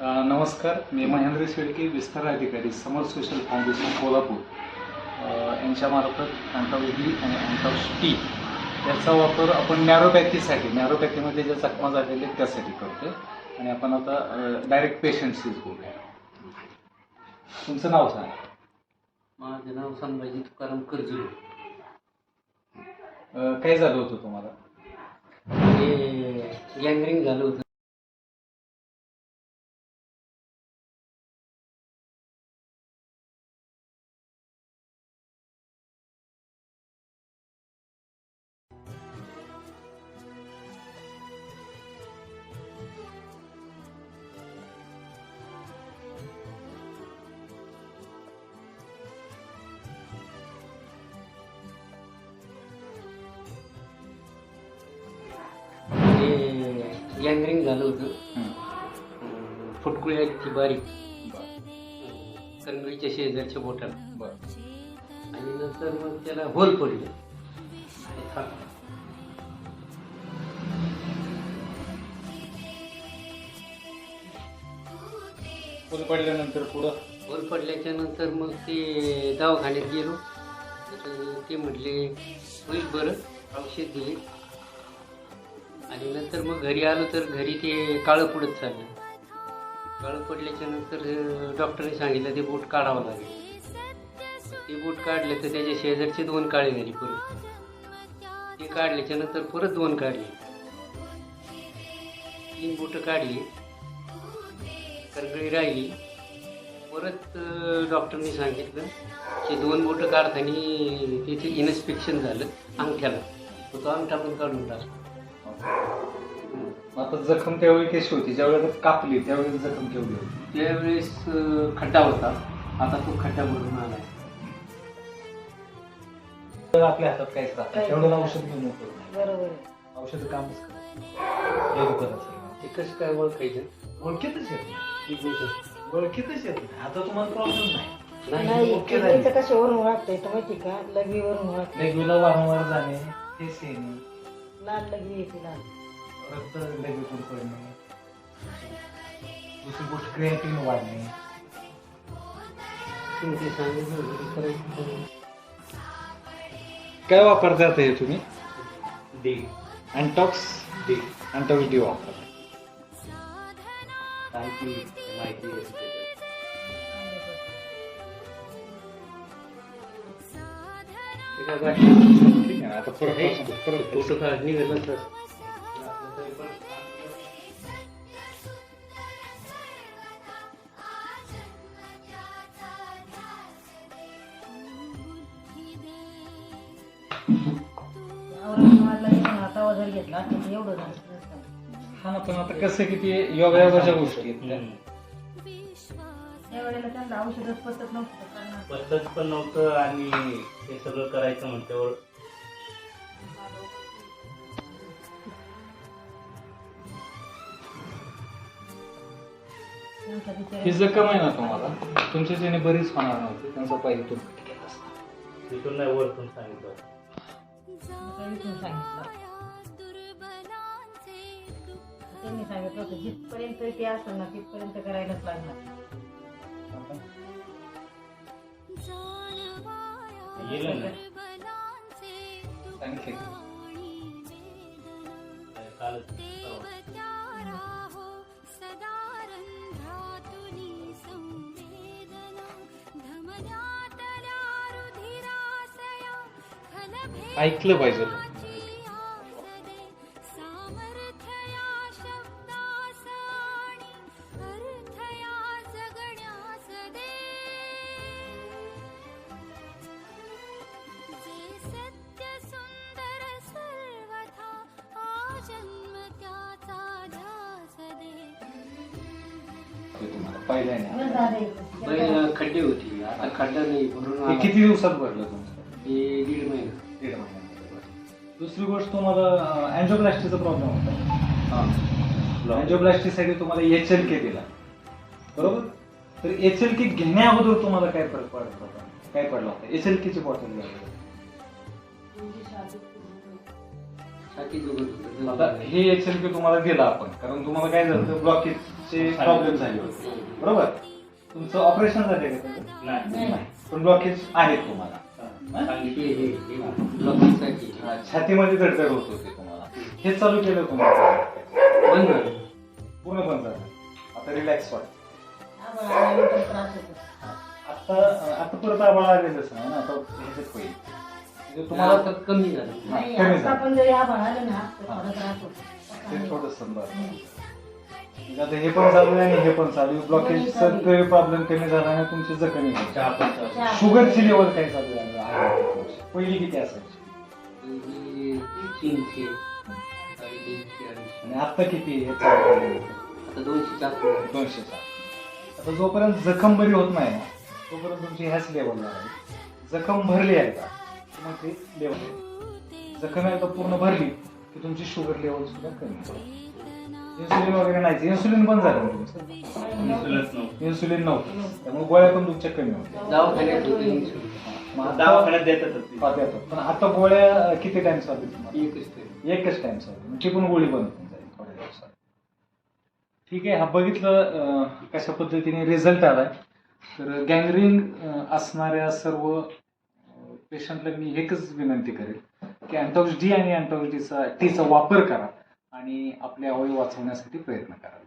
नमस्कार मी महेंद्र शेळके विस्तार अधिकारी समर सोशल फाउंडेशन कोल्हापूर. यांच्यामार्फत अँटॉलजी आणि अँटॉक्स टी याचा वापर आपण नॅरोपॅथीसाठी नॅरोपॅथीमध्ये ज्या जखमा झालेल्या आहेत त्यासाठी करतो आणि आपण आता डायरेक्ट पेशंटशीच बोलूया. तुमचं नाव सांगा. माझं नाव संभाजी तुकाराम कर्जुले काय झालं होतं तुम्हाला? ते गँगरिंग झालं होतं. गँगरिंग झालं होतं. फुटकुळी आहेत ती बारीक. कणगळीच्या शेजारच्या बोटाला. बरं. आणि नंतर मग त्याला होल पडले. फुल पडल्यानंतर पुढं? होल पडल्याच्या नंतर मग ते दवाखान्यात गेलो. तर ते म्हटले होईल बरं औषध दिले. आणि नंतर मग घरी आलो तर घरी ते काळं पडत चाललं. काळं पडल्याच्या नंतर डॉक्टरने सांगितलं ते बूट काढावं लागेल. ते बूट काढले तर त्याच्या शेजारचे दोन काळे झाले परत. ते काढल्याच्या नंतर परत दोन काढले. तीन बोटं काढली. करगळी राहिली. परत डॉक्टरनी डॉक्टरने सांगितलं की दोन बोटं काढताना तिथे इन्स्पेक्शन झालं अंगठ्याला. तर तो अंगठा पण काढून टाकला. आता जखम त्यावेळी कशी होती? ज्यावेळेला कापली त्यावेळेस जखम केवढी होती? त्यावेळेस अं, खड्डा होता. आता तो खड्डा भरून आला. तर आपल्या हातात काहीच राहत नाही. नाही. औषध घेऊन उपयोग नाही. बरोबर. आहे. औषध कामच करत हे दुखत असेल ते कसं काय ओळखायचं? ओळखीतच येत नाही. ठीक आहे ओळखीतच येत नाही आता तुम्हाला प्रॉब्लेम नाही. नाही ओके झाली. किडनीचं कशावरून वाटतंय तर माहिती का लघवीवरून वाटतंय लेगवीला वारंवार जाणे तेच येणे लाल लघवी येते लाल रक्त दुसरी गोष्ट क्रिएटिन वाढणे. तुम्ही ते सांगितलं होतं, ते करायचं काय वापरता आता हे तुम्ही? D Antox D Antox D वापरता. माहिती आता परत परत फोटो काढ निघालं तर औरंगाबादला गेलो घेतला एवढं. हा ना पण आता कसं की ते योगायोगाच्या गोष्टी. त्यावेळेला त्यांना औषधच नव्हतं पद्धत पण नव्हतं आणि हे सगळं करायचं म्हटल्यावर ही जखम आहे ना तुम्हाला तुमच्या ज्याने बरीच होणार नव्हती त्यांचा पाहिजे तो केला असता. तिथून नाही वरतून सांगितलं इथून सांगितलं त्यांनी सांगितलं होतं जिथपर्यंत ते असेल ना तिथपर्यंत करायलाच लागणार गेलं ना सांगितले की. कालच परवा. ऐकलं पाहिजे. पहिला खड्डे होती आता खड्डा नाही भरून आला. किती दिवसात भरलं तुमचं हे दीड महिना दीड महिन्यामध्ये. दुसरी गोष्ट तुम्हाला अँजिओप्लास्टीचा प्रॉब्लेम होता. हा. अँजिओप्लास्टीसाठी तुम्हाला एच एल के दिला. बरोबर? तर एच एल के घेण्या अगोदर तुम्हाला काय फरक पडत होता? काय पडला होता? एच एल केची बॉटल घ्यावी होतं. आता हे एच एल के तुम्हाला दिला आपण. कारण तुम्हाला काय झालं ब्लॉकेज ब्लॉकेजचे प्रॉब्लेम झाले होते. बरोबर? तुमचं ऑपरेशन झाले का? नाही. पण ब्लॉकेज आहेत तुम्हाला. छातीमध्ये धडधड होत होते तुम्हाला. हे चालू केलं तुम्हाला बंद. झालं पूर्ण बंद झालं. आता रिलॅक्स वाटत आता आता परत आम्हाला आलेलंच नाही ना आता ह्याच्यात होईल. म्हणजे तुम्हाला आता कमी झालं. कमी झालं. तर ते थोडंसं बरं आता हे पण चालू आहे आणि हे पण चालू आहे. दोन्ही चालू प्रॉब्लेम कमी झाला आणि तुमची जखमी. शुगरची लेवल काय चालू आहे. पहिली किती असायची? तीनशे आणि आता किती आहे? हे आहे. आता दोनशे चार दोनशे आता जोपर्यंत जखम बरी होत नाही ना तोपर्यंत तुमची ह्याच लेवलला आहे. जखम भरली आहे का? मग ते लेवल जखम एकदा पूर्ण भरली की तुमची शुगर लेवल सुद्धा कमी होईल इन्सुलिन वगैरे नाही इन्सुलिन बंद झालं इन्शुरन्स नव्हतं. इन्सुलिन नव्हतं. त्यामुळे गोळ्या पण तुमच्या कमी होत्या. दवाखान्यात होते insulin. मग आता- दवाखान्यात देतातच ते. हा, देतात. पण आता गोळ्या किती टाइम चालू तुम्हाला? एकच एकच टाइम चालू ती पण गोळी बंद होऊन जाईल थोड्या दिवसात. ठीक आहे हा बघितलं अं, कशा पद्धतीने रिझल्ट आलाय. तर गँग्रीन असणाऱ्या सर्व पेशंटला मी एकच विनंती करेल की अँटॉक्स डी आणि अँटॉक्स डीचा टीचा वापर करा. आणि आपले अवयव वाचवण्यासाठी प्रयत्न करा.